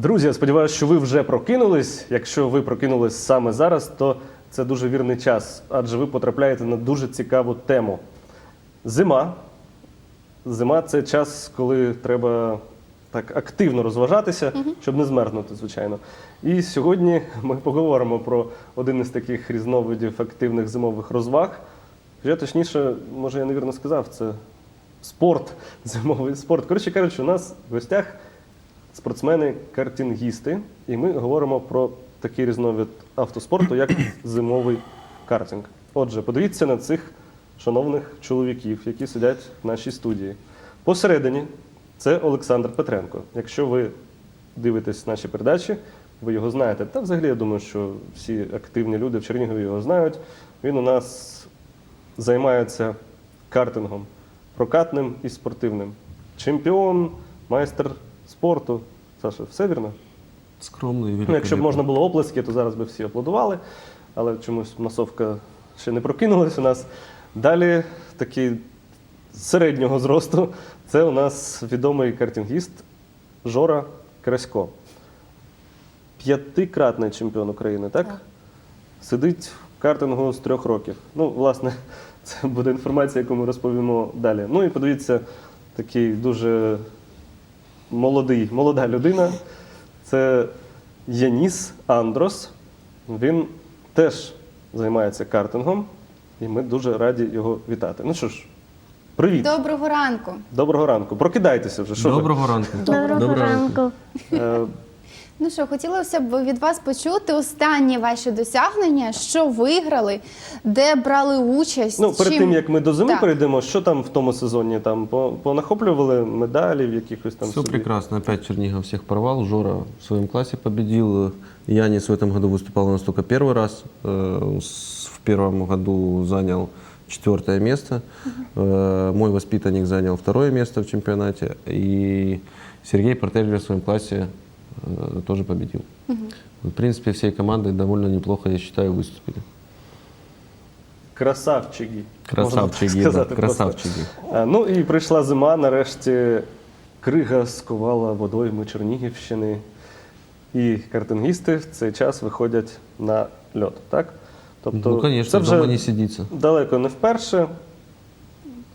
Друзі, я сподіваюся, що ви вже прокинулись. Якщо ви прокинулись саме зараз, то це дуже вірний час, адже ви потрапляєте на дуже цікаву тему. Зима. Зима це час, коли треба так активно розважатися, щоб не змерзнути, звичайно. І сьогодні ми поговоримо про один із таких різновидів активних зимових розваг. Вже точніше, може, я невірно сказав, це спорт, зимовий спорт. Коротше кажучи, у нас в гостях спортсмени-картингісти, і ми говоримо про такий різновид автоспорту, як зимовий картинг. Отже, подивіться на цих шановних чоловіків, які сидять в нашій студії. Посередині це Олександр Петренко. Якщо ви дивитесь наші передачі, ви його знаєте. Та взагалі я думаю, що всі активні люди в Чернігові його знають. Він у нас займається картингом, прокатним і спортивним. Чемпіон, майстер спорту. Саша, все вірно? Скромный и Ну, якщо б можна було оплески, то зараз би всі аплодували, але чомусь масовка ще не прокинулась у нас. Далі такий середнього зросту це у нас відомий картингіст Жора Красько. П'ятикратний чемпіон України, так? Так. Сидить в картингу з трьох років. Ну, власне, це буде інформація, яку ми розповімо далі. Ну і подивіться, такий дуже молодий, молода людина. Це Яніс Андрос. Він теж займається картингом, і ми дуже раді його вітати. Ну що ж, привіт! Доброго ранку. Доброго ранку. Прокидайтеся вже. Що ви? Доброго ранку. Доброго ранку. Е, Ну що, хотілося б від вас почути останні ваші досягнення, що виграли, де брали участь. Ну, перед чим- тим як ми до зими Так. перейдемо, що там в тому сезоні? Там по- понахоплювали медалів, якихось там Все собі? прекрасно. Опять Чернигов всех порвал. Жора в своем классе победил. Янис в этом году выступал у нас только первый раз. Э, с- В первом году занял четвертое место. Э, Мой воспитанник занял второе место в чемпионате. И Сергей Портельер в своем классе э, тоже победил. В принципе, всей командой довольно неплохо, я считаю, выступили. Красавчики. Красавчики, можна так да, сказати просто. красавчики. А, Ну і прийшла зима, нарешті крига сковала водойми Чернігівщини. І картингісти в цей час виходять на льот, так? Тобто, ну, конечно, це вже дома не сидится. далеко не вперше.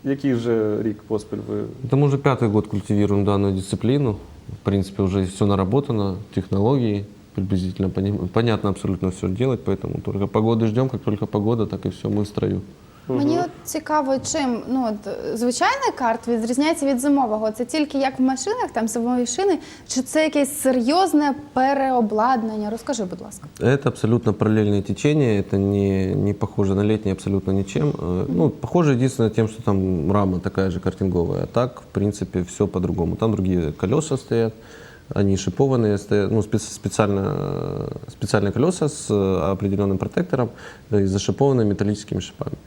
Який вже рік поспіль ви Это мы уже пятый год культивируем данную дисциплину. В принципе, уже все наработано, технологии приблизительно поним- понятно абсолютно все делать, поэтому только погоды ждем, как только погода, так и все, мы в строю. Мені от цікаво, чим ну от звичайний карт відрізняється від зимового. Це тільки як в машинах, там зимові шини, чи це якесь серйозне переобладнання? Розкажи, будь ласка. Это абсолютно параллельное течение, это не, не похоже на летнее абсолютно ничем. Э, Ну, похоже единственное тем, что там рама такая же картинговая. А так, в принципе, все по-другому. Там другие колеса стоят, они шипованные, стоят, ну, спец- специально, э, специальные колеса с э, определенным протектором да, и зашипованными металлическими шипами э,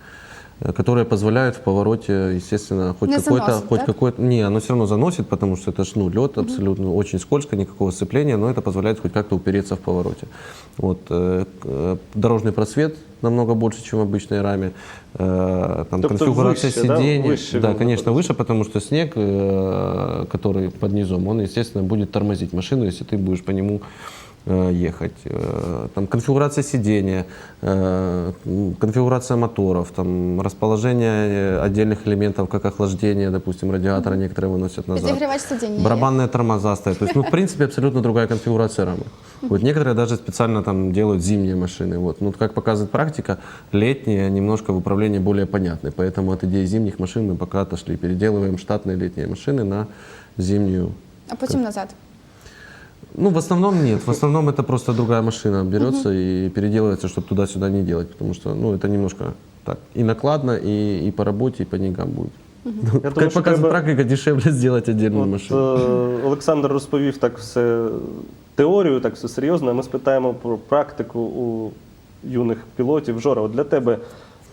Которые позволяют в повороте, естественно, хоть Не какой-то, хоть какой-то, не, оно все равно заносит, потому что это ж, ну, лед абсолютно очень скользко, никакого сцепления, но это позволяет хоть как-то упереться в повороте. Вот э, э, дорожный просвет намного больше, чем в обычной раме. Э, Там Тобто конфигурация выше, да? сидений, Выше да, он конечно, выше, потому что снег, э, который под низом, он, естественно, будет тормозить машину, если ты будешь по нему э, ехать. Э, Там конфигурация сидения, э, м, конфигурация моторов, там расположение э, отдельных элементов, как охлаждение, допустим, радиатора некоторые выносят назад. Підігрівач сидіння. є? Барабанные тормоза стоят. То есть, ну, в принципе, абсолютно другая конфигурация рамы. Вот некоторые даже специально там делают зимние машины. Вот. Ну, как показывает практика, летние немножко в управлении более понятны. Поэтому от идеи зимних машин мы пока отошли. Переделываем штатные летние машины на зимнюю. А потім назад. Ну, в основном нет. В основном это просто другая машина берется и переделывается, чтобы туда-сюда не делать. Потому что, ну, это немножко так и накладно, и, и по работе, и по деньгам будет. Я как думаю, що показывает треба- практика, дешевле сделать отдельную От, машину. е, Олександр розповів так все теорію, так все серйозно. а Ми спитаємо про практику у юних пілотів. Жора, от для тебе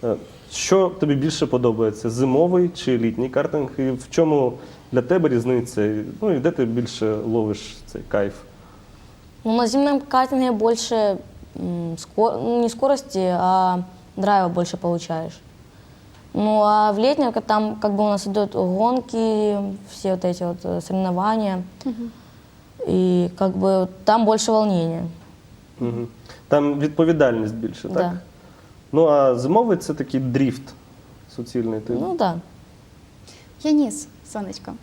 е, що тобі більше подобається? Зимовий чи літній картинг? І в чому для тебе різниця? І, Ну і де ти більше ловиш цей кайф? Ну, на зимнем картинге больше м, ско- ну, не скорости, а драйва больше получаешь. Ну, а в летнем, как там как бы у нас идут гонки, все вот эти вот э, соревнования. и как бы там больше волнения. Угу. Там відповідальність більше, так? Да. Ну а зимовий це такий дріфт суцільний. Ти Ну да. Яніс, сонечко,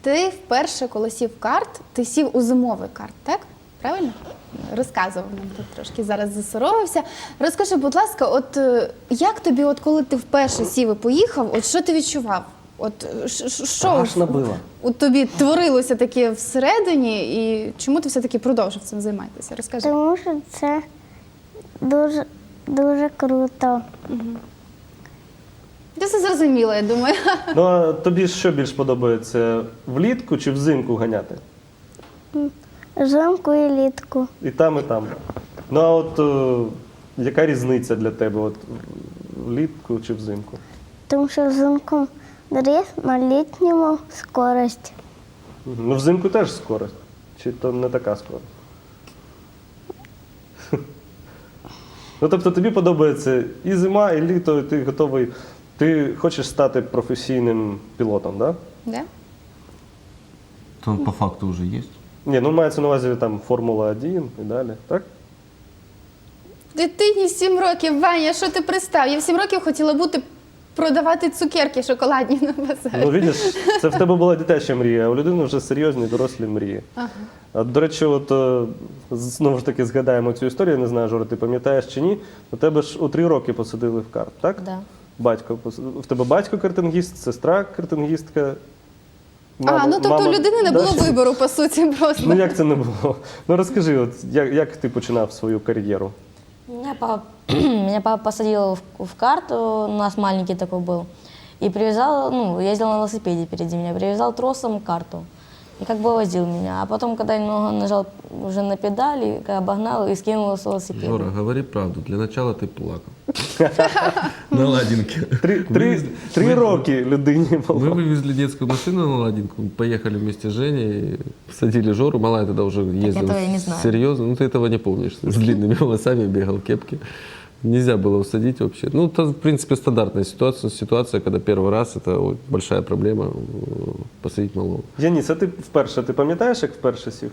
ти вперше, коли сів в карт, ти сів у зимовий карт, так? Правильно? Розказував нам тут трошки зараз засоромився. Розкажи, будь ласка, от е, як тобі, от коли ти вперше сів і поїхав, от що ти відчував? От е, що Страшно було. у тобі творилося таке всередині, і чому ти все-таки продовжив цим займатися? Розкажи. Тому що це дуже, дуже круто. Ти все зрозуміла, я думаю. Ну а тобі що більш подобається влітку чи взимку ганяти? Жимку і літку. І там, і там. Ну а от е, яка різниця для тебе? От влітку чи взимку? Тому що взимку дріфт на літньому скорость. Мгм. Ну, взимку теж скорость. Чи то не така скорость? Ну, тобто тобі подобається і зима, і літо, і ти готовий. Ти хочеш стати професійним пілотом, так? Да? Да? Там по факту уже есть. Ні, ну мається на увазі там Формула 1 і далі, так? Дитині 7 років, Ваня, що ти пристав? Я в 7 років хотіла бути продавати цукерки шоколадні на базарі. Ну, видиш, це в тебе була дитяча мрія, а у людини вже серйозні дорослі мрії. Ага. А, До речі, от е, знову ж таки згадаємо цю історію, не знаю, Жора, ти пам'ятаєш чи ні. У тебе ж у три роки посадили в карт, так? Да. Батько пос- в тебе батько картингіст, сестра картингістка. А, ну тобто у людини не Да? було вибору, по суті, просто. Ну як це не було? Ну розкажи, от як, як ти починав свою кар'єру? Меня папа, меня папа посадил в, в карту, у нас маленький такой был, и привязал, ну, ездил на велосипеде впереди меня, привязал тросом карту. И как бы возил меня. А потом, когда немного нажал уже на педали, обогнал и скинул с велосипеда. Жора, говори правду. Для начала ты плакал. На ладинке. Три, три, три роки людині Мы було. вывезли детскую машину на Ладинку, поехали вместе с Женей, садили Жору, малая тогда уже ездила этого я не знаю. серьезно, ну ты этого не помнишь, с длинными волосами бегал в кепке. Нельзя было усадить вообще. Ну, это, в принципе, стандартная ситуация, ситуация, когда первый раз, это вот большая проблема э, посадить малого. Яніс, а ти вперше, ти пам'ятаєш, як вперше сів?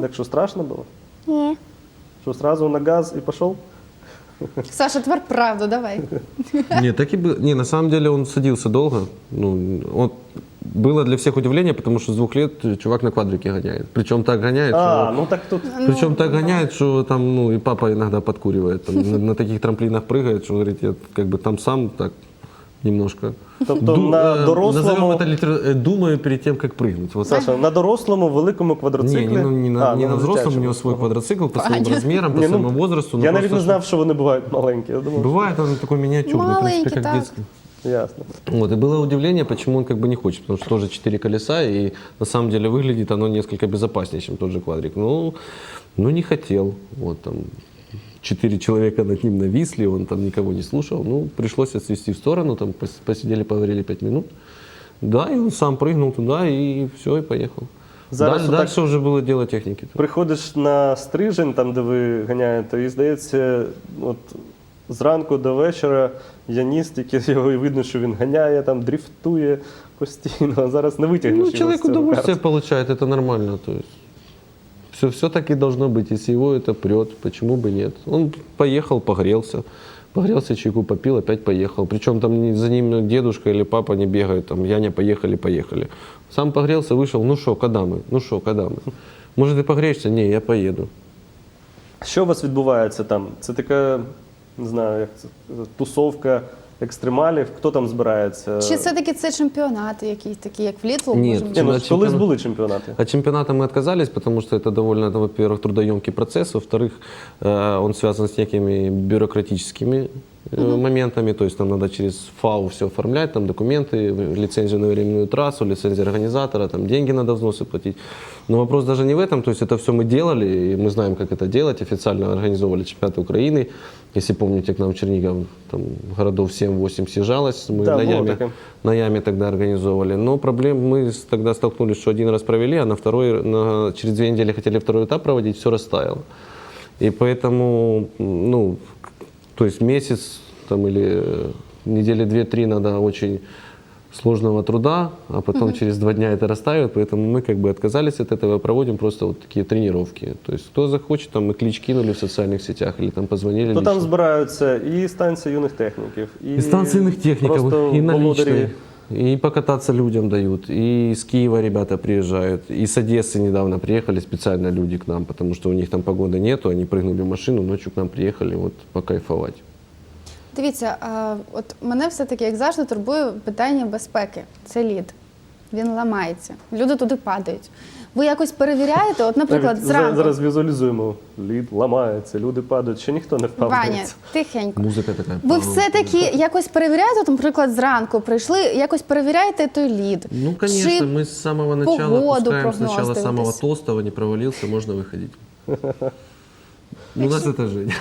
Так що страшно було? Ні. Що сразу на газ і пішов? Саша, тепер правду, давай. Не, так и было. Не, на самом деле он садился долго. Ну, он было для всех удивление, потому что с двух лет чувак на квадрике гоняет. Причем так гоняет, А, что... ну так тут. Причем так гоняет, что там, ну, и папа иногда подкуривает. Там, на, на таких трамплинах прыгает, что говорит, я как бы там сам так немножко. Тобто ду- на э, дорослому- Назовем это литер- э, думаю перед тем, как прыгнуть. Вот Саша, на дорослому великому квадроциклі. Не, не, ну, не на, А, не ну, на взрослом, у дитячому. него свой квадроцикл по своим Понятно. размерам, по Ні, ну, своему возрасту. ну, Я навіть просто не что- знав, що вони бувають маленькі. Я думав, Бывает он такой миниатюрный, в принципе, Маленький, как так. детский. що- ясно. Вот, и было удивление, почему он как бы не хочет, потому что тоже четыре колеса, и на самом деле выглядит оно несколько безопаснее, чем тот же квадрик. Ну, ну не хотел. Вот там четыре человека над ним нависли, он там никого не слушал. Ну, пришлось отвести в сторону, там пос- посидели, поговорили пять минут. Да, и он сам прыгнул туда, и все, и поехал. Зараз Даль- отак- дальше уже было дело техники. Приходиш на стрижень, там, де ви ганяєте, і здається, от зранку до вечора Яніс, тільки його і видно, що він ганяє, там дріфтує постійно, а зараз не витягнеш. Ну, його з человек цього удовольствие карту. получает, это нормально. То есть все, все так и должно быть. Если его это прет, почему бы нет? Он поехал, погрелся. Погрелся, чайку попил, опять поехал. Причем там ни- за ним дедушка или папа не бегает, там, Яня, поехали, поехали. Сам погрелся, вышел, ну что, когда мы? Ну что, когда мы? Может, ты погреешься? Не, я поеду. Що у вас відбувається там? Це така, не знаю, як це, тусовка екстремалів, хто там збирається? Чи все-таки це чемпіонати якісь такі, як влітку? Ні, можемо Ні, ну, Чемпіонат- колись були чемпіонати. От чемпионата мы отказались, потому что это довольно, это, во-первых, трудоемкий процесс, во-вторых, э, он связан с некими бюрократическими э, моментами, то есть нам надо через ФАУ все оформлять, там документы, в- лицензию на временную трассу, лицензию организатора, там деньги надо взносы платить. Но вопрос даже не в этом, то есть это все мы делали, и мы знаем, как это делать, официально организовывали чемпионаты Украины, если помните, к нам в Чернигов там, городов 7-8 съезжалось, мы Да, на, было яме, такое. на яме тогда организовывали. Но проблем мы с- тогда столкнулись, что один раз провели, а на второй, на, через две недели хотели второй этап проводить, все растаяло. И поэтому, м, ну, к- то есть месяц там, или э, недели две-три надо очень сложного труда, а потом через два дня это растает, поэтому мы как бы отказались от этого, проводим просто вот такие тренировки. То есть кто захочет, там мы клич кинули в социальных сетях или там позвонили. То там лично. збираються і станція юних техніків, і, И станционных техников, просто и володарі. наличные. И покататься людям дают, и с Киева ребята приезжают, и с Одессы недавно приехали специально люди к нам, потому что у них там погоды нету, они прыгнули в машину, ночью к нам приехали вот покайфовать. Дивіться, а, от мене все-таки, як завжди, турбує питання безпеки. Це лід. Він ламається. Люди туди падають. Ви якось перевіряєте? От, наприклад, Навіть зранку. Зараз візуалізуємо. Лід ламається, люди падають, ще ніхто не впав. Ваня, здається. тихенько. Музыка такая. Ви все-таки якось перевіряєте, от, наприклад, зранку прийшли, якось перевіряєте той лід. Ну, конечно, Чи мы с самого начала погоду пускаем прогноз сначала самого дивитесь? толстого, не провалился, можно выходить. Ну, У нас это жизнь.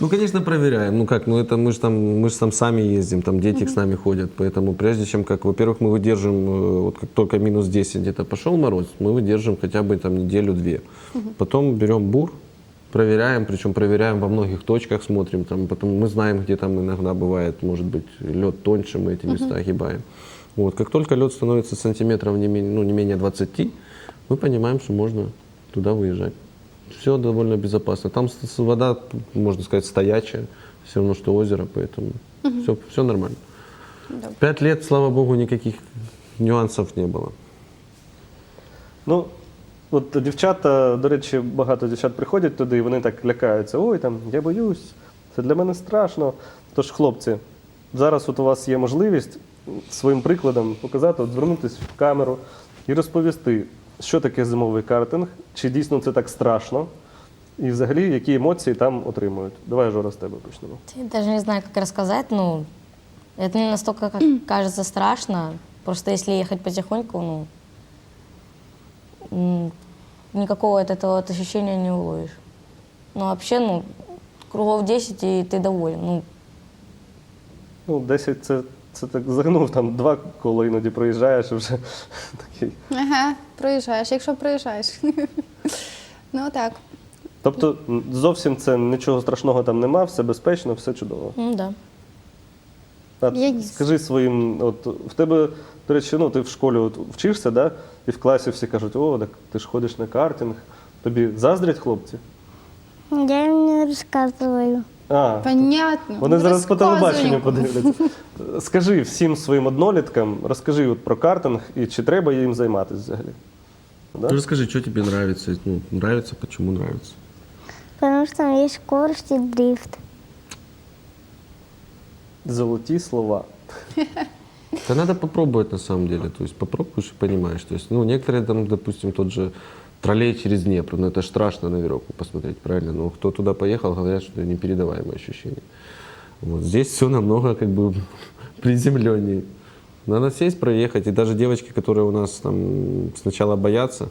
Ну, конечно, проверяем. Ну как, ну это мы же там, мы же там сами ездим, там дети с нами ходят. Поэтому прежде чем, как, во-первых, мы выдержим, э, вот как только минус 10 где-то пошел мороз, мы выдержим хотя бы там неделю-две. Потом берем бур, проверяем, причем проверяем во многих точках, смотрим, там, потом мы знаем, где там иногда бывает, может быть, лед тоньше, мы эти места огибаем. Вот, как только лед становится сантиметров не менее, ну, не менее 20, мы понимаем, что можно туда выезжать. Все довольно безопасно. Там вода, можно сказать, стоячая, все равно, что озеро, поэтому все, все нормально. Пять лет, слава богу, никаких нюансов не было. Ну, от дівчата, до речі, багато дівчат приходять туди, і вони так лякаються. Ой, там, я боюсь, це для мене страшно. Тож, хлопці, зараз от у вас є можливість своїм прикладом показати, от звернутися в камеру і розповісти, що таке зимовий картинг, чи дійсно це так страшно, і взагалі які емоції там отримують. Давай, Жора, з тебе почнемо. Я даже не знаю, как рассказать. Ну, это не настолько, как кажется, страшно. Просто если ехать потихоньку, ну, м, никакого от этого вот ощущения не уловишь. Ну, вообще, ну, кругов 10, и ты доволен. Ну, Ну, 10 це, це так загнув, там два кола іноді проїжджаєш і вже такий. Ага, проїжджаєш, якщо проїжджаєш. ну так. Тобто зовсім це нічого страшного там нема, все безпечно, все чудово. ну да. А Я ні. скажи своїм, от в тебе, до речі, ну ти в школі от, вчишся, да? і в класі всі кажуть, о, так ти ж ходиш на картинг. Тобі заздрять хлопці? Я не рассказываю. А, Понятно. вони Ну, зараз по телебаченню подивляться. Скажи всім своїм одноліткам, розкажи от про картинг і чи треба їм займатися взагалі. Да? Ну, расскажи, что тебе нравится, ну, нравится, почему нравится. Потому что там есть скорость и дрифт. Золоті слова. Да надо попробовать на самом деле. То есть попробуешь и понимаешь. То есть, ну, некоторые там, допустим, тот же троллей через Днепр, ну это страшно на веревку посмотреть, правильно? Но кто туда поехал, говорят, что это непередаваемое ощущение. Вот здесь все намного как бы приземленнее. Надо сесть, проехать. И даже девочки, которые у нас там сначала боятся,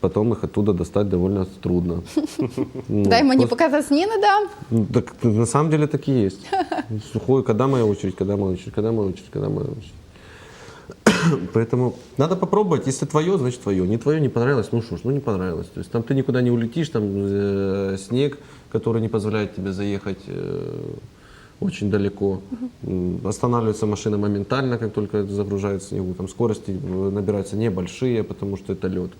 потом их оттуда достать довольно трудно. Ну, Дай показати ні не дам. ну, Так на самом деле так и есть. Сухой, когда моя очередь, когда моя очередь, когда моя очередь, когда моя очередь. Поэтому надо попробовать. Если твое, значит твое. Не твое не понравилось, ну что ж, ну не понравилось. То есть там ты никуда не улетишь, там э, снег, который не позволяет тебе заехать э, очень далеко. М, Останавливается машина моментально, как только загружает снегу. Там скорости э, набираются небольшие, потому что это лед.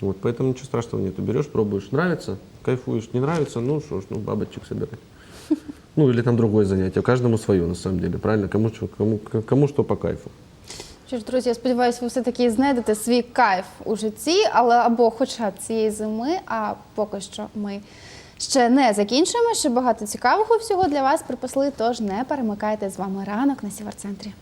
Вот, поэтому ничего страшного нету. Берешь, пробуешь. Нравится, кайфуешь. Не нравится, ну что ж, ну бабочек собирать. Ну или там другое занятие. Каждому свое, на самом деле. Правильно? Кому, кому, кому что по кайфу. Що ж, друзі, я сподіваюся, ви все-таки знайдете свій кайф у житті, але або хоча б цієї зими, а поки що ми ще не закінчуємо. Ще багато цікавого всього для вас припасли. Тож не перемикайте з вами ранок на Сіверцентрі.